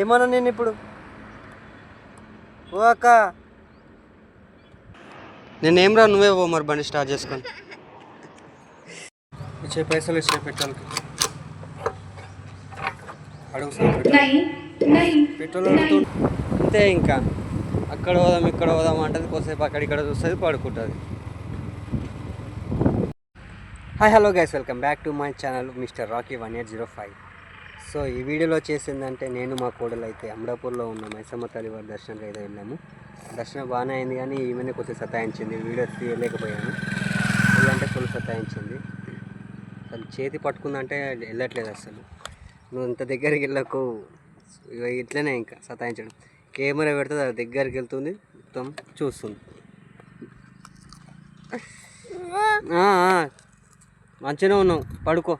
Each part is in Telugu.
ఏమన్నా నేను ఇప్పుడు? ఓ అక్క. నేనేం రా నువ్వే ఓ మరి బండి స్టార్ట్ చేసుకొని. ఇచ్చే పైసలు ఇచ్చే పెట్రోల్ అడుగు పెట్రోల్. అంతే ఇంకా అక్కడ పోదాం ఇక్కడ పోదాం అంటది కొద్దిసేపు అక్కడ ఇక్కడ చూస్తుంది పడుకుంటుంది. Hi hello guys welcome back to my channel mister Rocky one eight zero five so ఈ వీడియోలో చేసిందంటే నేను మా కోడలు అయితే అమరాపూర్లో ఉన్న మైసమ్మ తల్లి వారి అయితే వెళ్ళాము. దర్శనం బాగానే అయింది కానీ ఈమెనే కొద్దిగా సతాయించింది. వీడియో తీయలేకపోయాను. వెళ్ళంటే ఫుల్ సతాయించింది. అసలు చేతి పట్టుకుందంటే వెళ్ళట్లేదు అసలు. నువ్వు ఇంత దగ్గరికి వెళ్ళకు. ఇట్లనే ఇంకా సతాయించడం. కెమెరా పెడితే అది దగ్గరికి వెళ్తుంది. మొత్తం చూస్తుంది. మంచిగా మంచిగానే ఉన్నావు. పడుకో.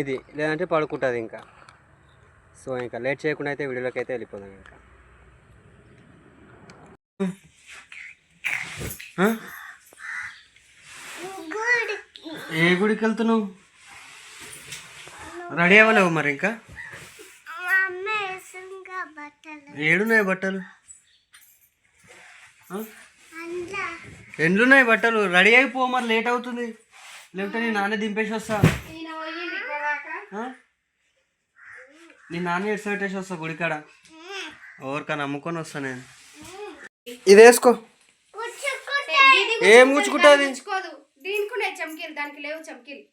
ఇది లేదంటే పడుకుంటుంది ఇంకా. సో ఇంకా లేట్ చేయకుండా అయితే వీడియోలోకి అయితే వెళ్ళిపోదాం ఇంకా? ఏ గుడికి వెళ్తున్నావు? రెడీ అవ్వలేవు మరి ఇంకా? ఏడున్నాయి బట్టలు? ఎండ్లున్నాయి బట్టలు? రెడీ అయిపో మరి లేట్ అవుతుంది. లేకపోతే నీ నాన్న దింపేసి వస్తా? నీ నాన్న ఎటు పెట్టేసి వస్తా గుడికాడ. ఎవరికైనా నమ్ముకొని వస్తా నేను. ఇది వేసుకో. ఏం గుచ్చుకుంటుంది దీనికి ఉన్నాయి చమ్కీలు దానికి లేవు చమ్కీలు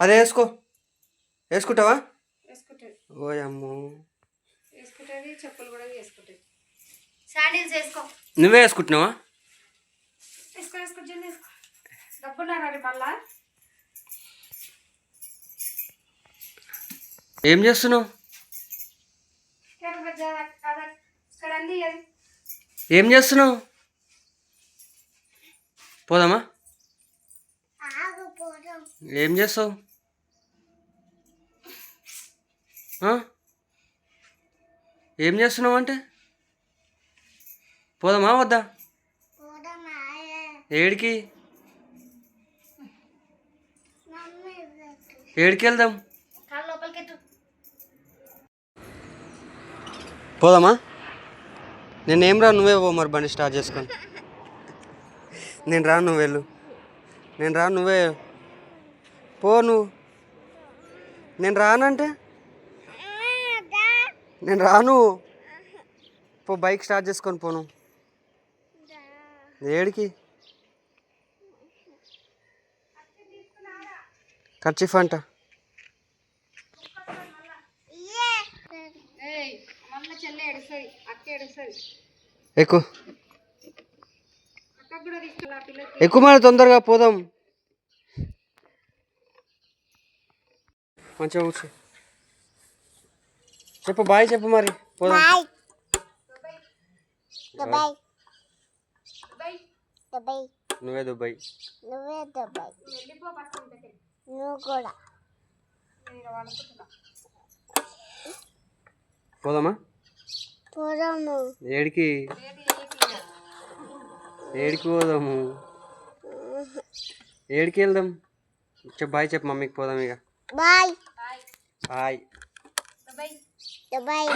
అది వేసుకో. వేసుకుంటావా? ఓ అమ్మో. వేసుకుంటుంది చెప్పులు కూడా వేసుకుంటుంది. శాండిల్స్ వేసుకో. నువ్వే వేసుకుంటున్నావా? వేసుకో వేసుకో జల్ది వేసుకో. డబ్బున్నారా మళ్ళా? ఏం చేస్తున్నావు? ఏం చేస్తున్నావు? పోదామా? ఏం చేస్తావు? ఏం చేస్తున్నావు అంటే? పోదామా వద్దా? ఏడికి? ఏడికి వెళ్దాం? పోదామా? నేనేం రా నువ్వే పో మరి బండి స్టార్ట్ చేసుకొని. నేను రా నువ్వు వెళ్ళు. నేను రా నువ్వే పో నువ్వు. నేను రానంటే? నేను రాను పో బైక్ స్టార్ట్ చేసుకొని పోను ఏడికి? ఖర్చీఫ్ అంట ఏయ్ మళ్ళీ చెల్లి ఎడుస్తుంది అక్క ఎడుస్తుంది ఎక్కువ అక్క కూడా తీసుకెళ్ళి ఆ పిల్లకి. ఎక్కువ మరి తొందరగా పోదాం. మంచిగా కూర్చో. చెప్పు బాయ్ చెప్పు మరి పోదాం. దుబాయ్. నువ్వే దుబాయ్. నువ్వే దుబాయ్. వెళ్ళిపో నువ్వు కూడా. నేను పోదామా? పోదాము. ఏడికి? ఏడికి పోదాము? ఏడికి వెళ్దాం? చెప్పు బాయ్ చెప్పు మమ్మీకి పోదాం ఇక. బాయ్. బాయ్. దుబాయ్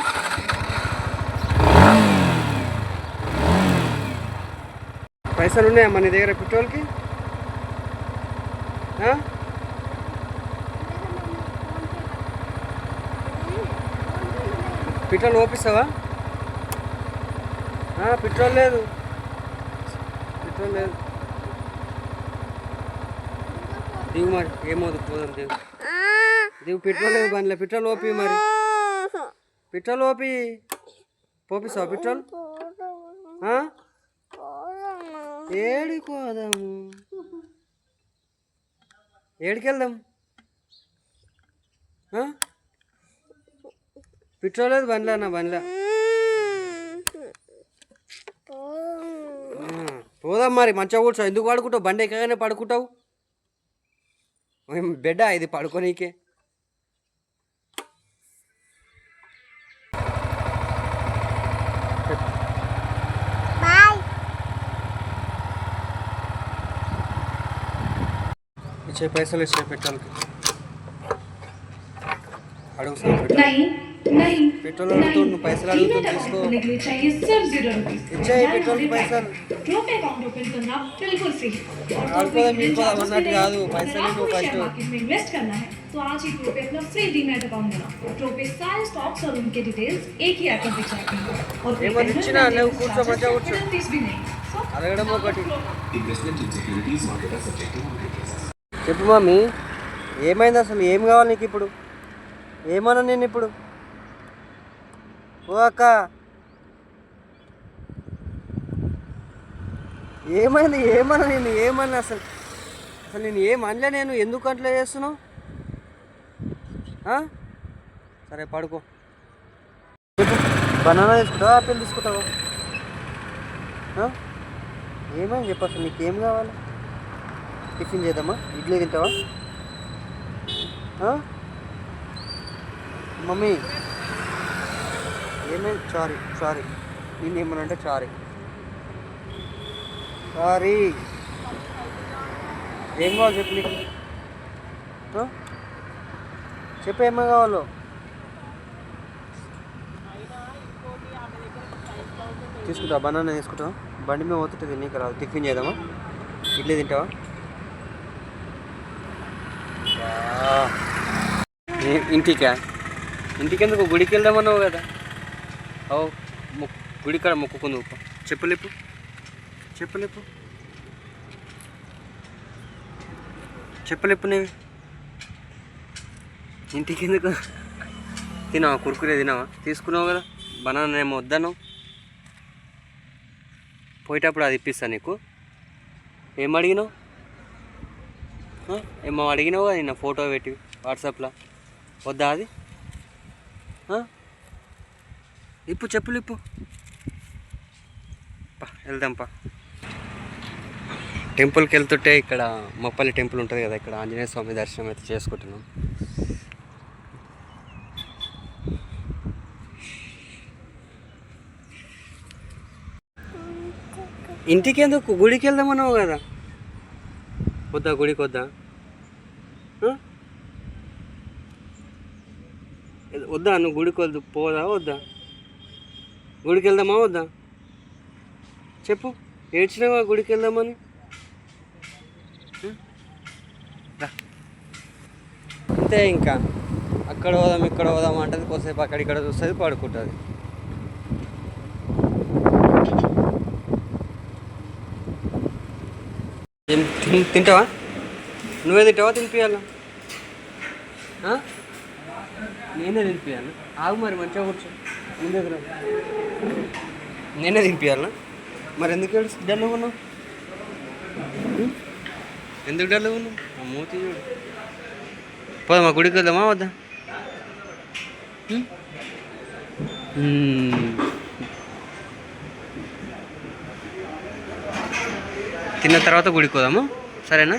పైసలు ఉన్నాయా మన దగ్గర పెట్రోల్కి? పెట్రోల్ ఓపిస్తావా? పెట్రోల్ లేదు. పెట్రోల్ లేదు. దిగు మరి ఏమవుతుంది పోదాం దిగు. దిగు పెట్రోల్ లేదు బండిలో. పెట్రోల్ ఓపి మరి. పెట్రోల్ ఓపి. పోపిస్తావు పెట్రోల్? ఆ? ఏడికి పెట్రోల్ లేదు బండిలో అన్న బండిలో ఆ, పోదాం మరి? మంచిగా కూర్చో. ఎందుకు పడుకుంటావు? బండి ఎక్కగానే పడుకుంటావు? బెడ్డ ఇది పడుకోనీకే. ఇచ్చే పైసలు ఇచ్చే పెట్రోల్కి అడుగు సార్. పెట్రోల్. नहीं नहीं पेट्रोल अड़ुतुंड, नहीं। पैसे डीमैट अड़ुतुंड, अकाउंट किसको? खोलने के लिए चाहिए सिर्फ जीरो रुपीज इच्छाई पेट्रोल की पैसा रोपे अकाउंट ओपन करना बिल्कुल फ्री है। और आपको कोई तो मिल hidden पड़ा, charges वरना भी क्या नहीं। दूँ, पैसे अगर नहीं आपको दूँ, भी पैसे शेयर दूँ। मार्केट में इन्वेस्ट करना है तो आज ही प्रोपे अपना फ्री डीमैट अकाउंट बना प्रोपे सारे स्टॉक्स और उनके डिटेल्स एक ही ऐप पर दिख जाएंगे और कोई ఏమని business ఇచ్చినా లేవు, maintenance కూర్చో, charges మంచిగా या కూర్చో. penalties भी नहीं So, అడగడం ఒకటి Investment in securities market are subject to market risks. చెప్పు మమ్మీ ఏమైంది అసలు ఏం కావాలి నీకు ఇప్పుడు ఏమన్నా నేను ఇప్పుడు ఓ అక్క ఏమైంది ఏమన్నా నేను ఏమన్నా అసలు అసలు నేను ఏం నేను ఎందుకు అట్లా చేస్తున్నావు? సరే పడుకో. బనానా తీసుకుంటావా ఆపిల్ తీసుకుంటావా? ఏమైంది చెప్పు అసలు నీకేం కావాలి? టిఫిన్ చేద్దామా? ఇడ్లీ తింటావా? మమ్మీ ఏమేమి సారీ సారీ నేను ఏమనంటే సారీ సారీ ఏం కావాలి చెప్పు నీకు? చెప్పు కావాలో. తీసుకుంటా బనానా తీసుకుంటాం. బండి మీద పోతుంటే తినేకి రాదు. టిఫిన్ చేద్దామా? ఇడ్లీ తింటావా? ఇంటికా? ఇంటికెందుకు? గుడికి వెళ్దామన్నావు కదా. ఓ మొక్కు మొక్కుకుంది ఉప్ప చెప్పలేపు. చెప్పలేపు. చెప్పలేపు నేను ఇంటికి ఎందుకు తినావా? కురుకురే తినావా? తీసుకున్నావు కదా. బనానా ఏమో వద్దాను పోయేటప్పుడు అది ఇప్పిస్తా నీకు. ఏం అడిగినావు? ఏమో అడిగినావు కదా నిన్న ఫోటో పెట్టి వాట్సాప్లో. వద్దా అది? ఇప్పు చెప్పులు ఇప్పు. వెళ్దాంపా వెళ్దాం టెంపుల్కి వెళ్తుంటే ఇక్కడ మొప్పల్లి టెంపుల్ ఉంటుంది కదా ఇక్కడ ఆంజనేయ స్వామి దర్శనం అయితే చేసుకుంటున్నాం. ఇంటికి ఎందుకు? గుడికి వెళ్దామన్నావు కదా. వద్దా గుడికి వద్దా? వద్దా నువ్వు గుడికి వద్దు పోదా వద్దా? గుడికి వెళ్దామా వద్దా? చెప్పు. ఏడ్చినావా గుడికి వెళ్దామని. అంతే ఇంకా. అక్కడ పోదాం ఇక్కడ పోదాం అంటది. కొద్దిసేపు అక్కడ ఇక్కడ చూస్తుంది పడుకుంటుంది. తింటావా? నువ్వే తింటావా తినిపించాలా ఆ? నేనే తినిపించాలా ఆగు మరి మంచిగా కూర్చో. నేనే తినిపించాలా మరి ఎందుకు డల్గా ఉన్నావు? ఎందుకు డల్గా ఉన్నావు మూతి చూడు. పోదామా గుడికి వెళ్దామా వద్దా. తిన్న తర్వాత గుడికి పోదాము? సరేనా?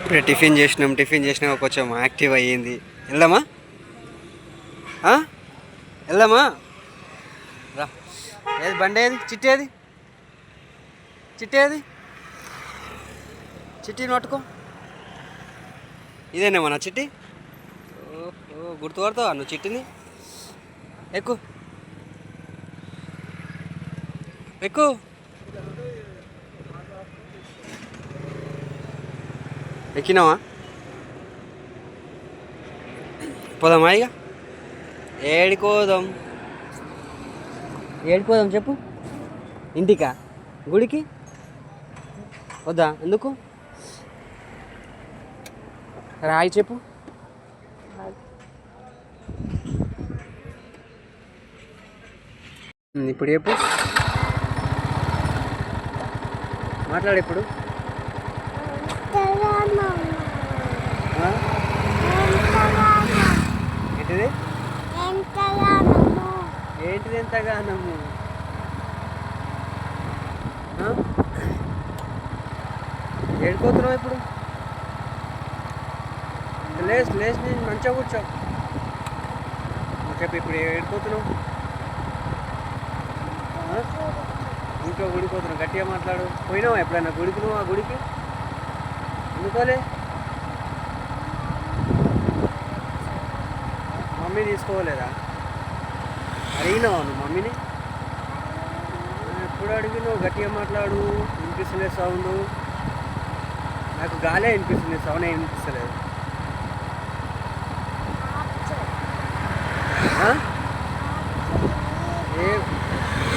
ఇప్పుడే టిఫిన్ చేసినాం టిఫిన్ చేసినాక కొంచెం యాక్టివ్ అయ్యింది. వెళ్దామా? ఆ? వెళ్దామా? రా. ఏది బండి ఏది? చిట్టి ఏది? చిట్టి ఏది? చిట్టి పట్టుకో. ఇదేనేమో నా చిట్టి? ఓ గుర్తుపడతావా నువ్వు చిట్టిని? ఎక్కు. ఎక్కు. ఎక్కినావా? పోదామా ఇక? ఏడికోదాం. ఏడికోదాం చెప్పు. ఇంటికా? గుడికి? వద్దా? ఎందుకు? రాయి చెప్పు. ఇప్పుడు చెప్పు. మాట్లాడు ఇప్పుడు. ఎంతగానము? ఆ? ఏడుకోతున్నావు ఇప్పుడు? లేస్ లేస్ నేను మంచిగా కూర్చో. చెప్పి చెప్పు ఇప్పుడు ఏడుకోతున్నావు ఇంట్లో గుడిపోతున్నావు గట్టిగా మాట్లాడు. పోయినావా ఎప్పుడైనా గుడికి నువ్వు ఆ గుడికి? ఎందుకోలే? మమ్మీ తీసుకోలేదా? అడిగినావా నువ్వు మమ్మీని? ఎప్పుడు అడిగినావు గట్టిగా మాట్లాడు వినిపిస్తలేదు సౌండ్. నాకు గాలే వినిపిస్తుంది సౌండ్ ఏం వినిపిస్తలేదు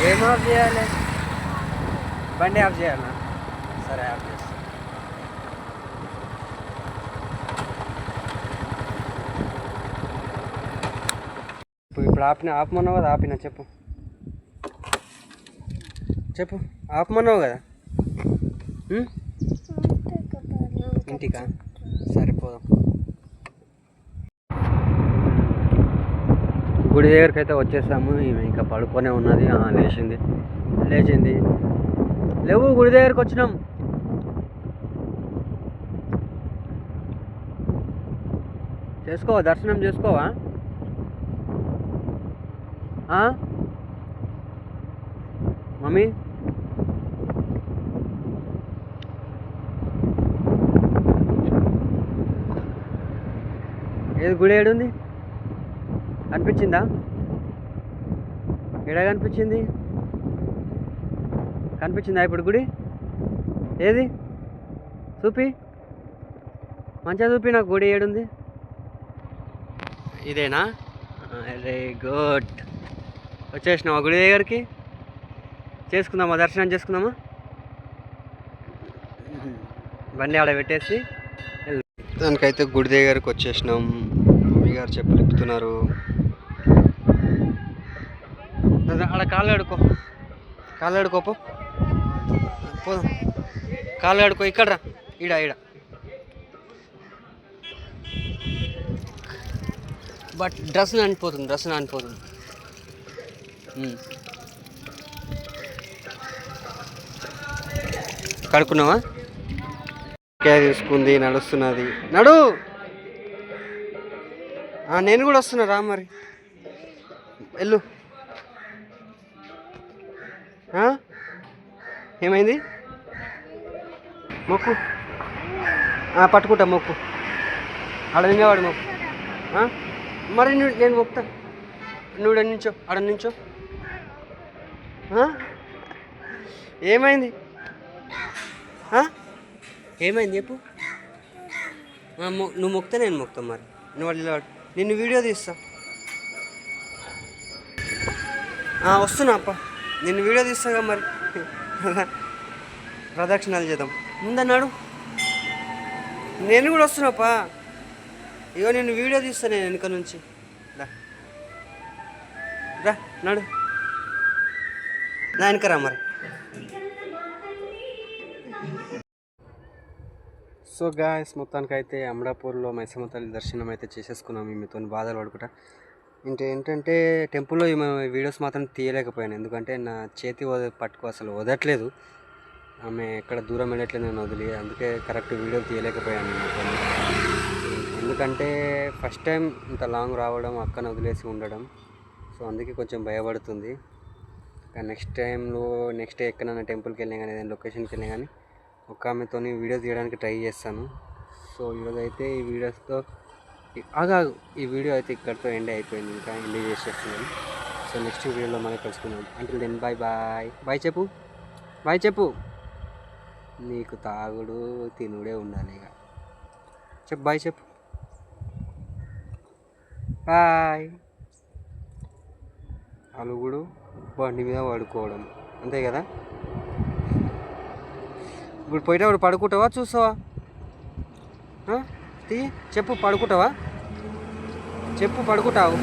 ఏం ఆఫ్ చేయాలి? బండి ఆఫ్ చేయాలా? సరే ఆఫ్ చేస్తాను ఇప్పుడు ఆపిన ఆపమన్నావు కదా ఆపిన చెప్పు. చెప్పు ఆపమన్నావు కదా. ఇంటికా? సరిపోదాం గుడి దగ్గరికి అయితే వచ్చేసాము. ఈమె ఇంకా పడుకొనే ఉన్నది. లేచింది. లేచింది. లేవు గుడి దగ్గరికి వచ్చినాం. చేసుకోవా దర్శనం చేసుకోవా? మమ్మీ? ఏది గుడి ఏడుంది? అనిపించిందా? ఎడ కనిపించింది కనిపించిందా ఇప్పుడు గుడి? ఏది? చూపి. మంచిగా చూపి నాకు గుడి ఏడుంది. ఇదేనా? Very good. వచ్చేసినావా గుడి దగ్గరికి? చేసుకుందామా? దర్శనం చేసుకుందామా? బండి ఆడ పెట్టేసి దానికైతే గుడి దగ్గరకు వచ్చేసినాం. మమ్మీ గారు చెప్పులు ఇప్పుతున్నారు ఆడ కాళ్ళు ఆడుకో కాళ్ళు ఆడుకోపో పోదాం. కాళ్ళు ఆడుకో ఇక్కడ రా. ఈడ ఈడ. బట్ డ్రెస్ నానిపోతుంది డ్రెస్ నానిపోతుంది. ఉమ్. కడుక్కున్నావా? క్యా తీసుకుంది నడుస్తున్నది. నడు! నేను కూడా వస్తున్నా రా మరి. వెళ్ళు. ఏమైంది? మొక్కు. పట్టుకుంటా మొక్కు. ఆడ నిన్నవాడు మొక్కు. మరి నువ్వు నేను మొక్తా. నువ్వు నుంచో నించో ఆడ నుంచో. ఏమైంది? ఏమైంది చెప్పు. మొ- నువ్వు మొక్తే నేను మొక్తా మరి. నువ్వు వాళ్ళు నిన్ను వీడియో తీస్తా. వస్తున్నా అప్ప. నిన్ను వీడియో తీస్తాగా మరి. ప్రదక్షిణాలు చేద్దాం. ముందన్నాడు. నేను కూడా వస్తున్నాపా ఇగో నేను వీడియో తీస్తా నేను వెనుక నుంచి. రా. రా నడు. నా వెనకరా మరి. సో గాయస్ మొత్తానికి అయితే అమరాపూర్లో మైసమ్మ తల్లి దర్శనం అయితే చేసేసుకున్నాం. మీతో బాధలు పడుకుంటా. ఇంకా ఏంటంటే టెంపుల్లో ఈ వీడియోస్ మాత్రం తీయలేకపోయాను. ఎందుకంటే నా చేతి వద పట్టుకు అసలు వదట్లేదు. ఆమె ఎక్కడ దూరం వెళ్ళట్లేదు నేను వదిలి. అందుకే కరెక్ట్ వీడియో తీయలేకపోయాను ఎందుకంటే ఫస్ట్ టైం ఇంత లాంగ్ రావడం అక్కను వదిలేసి ఉండడం. సో అందుకే కొంచెం భయపడుతుంది. నెక్స్ట్ టైంలో నెక్స్ట్ డే ఎక్కడైనా టెంపుల్కి వెళ్ళినా కానీ ఏదైనా లొకేషన్కి వెళ్ళినా కానీ ఒక ఆమెతోని వీడియో తీయడానికి ట్రై చేస్తాను. సో ఈరోజు అయితే ఈ వీడియోస్తో ఆగా ఈ వీడియో అయితే ఇక్కడితో ఎండ్ అయిపోయింది. ఇంకా ఎండ్ చేసేస్తున్నాను. సో నెక్స్ట్ వీడియోలో మళ్ళీ కలుసుకుందాం. అంటే దెన్ బాయ్ బాయ్ బాయ్ చెప్పు. బాయ్ చెప్పు. నీకు తాగుడు తినుడే ఉండాలి ఇక. చెప్పు బాయ్ చెప్పు. బాయ్ అలుగుడు. బండి మీద పడుకోవడం. అంతే కదా? ఇప్పుడు పోయేటప్పుడు పడుకుంటావా? చూస్తావా? తీ చెప్పు పడుకుంటావా? చెప్పు పడుకుంటావు.